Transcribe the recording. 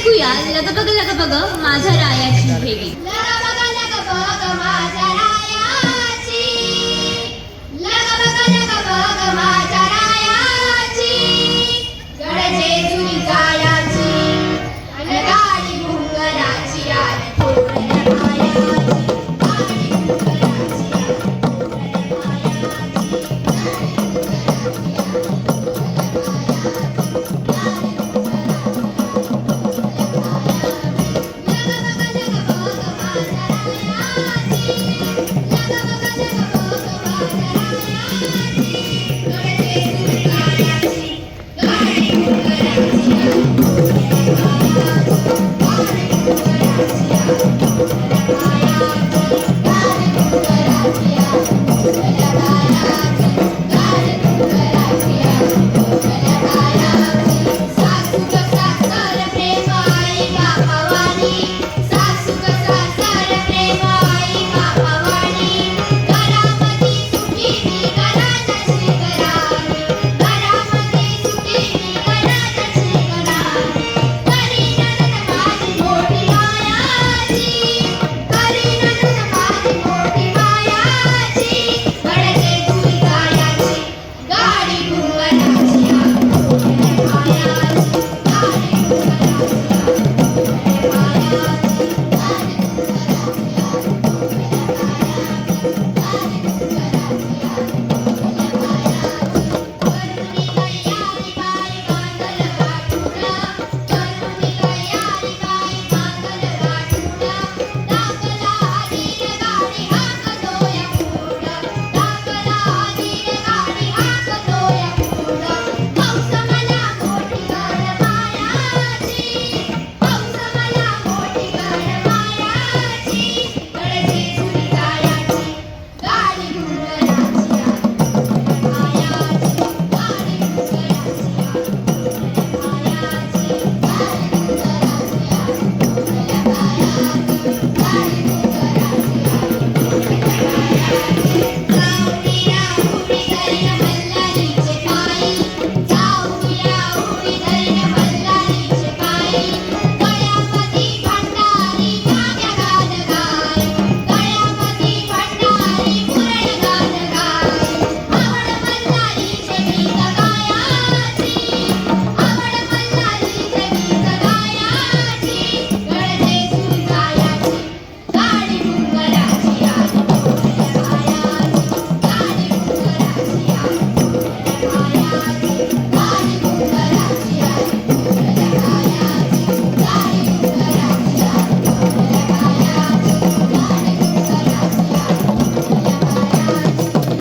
ऐकूया. लगबग लगबग माझ्या रायाची भेगी. लगबग लगबग माझ्या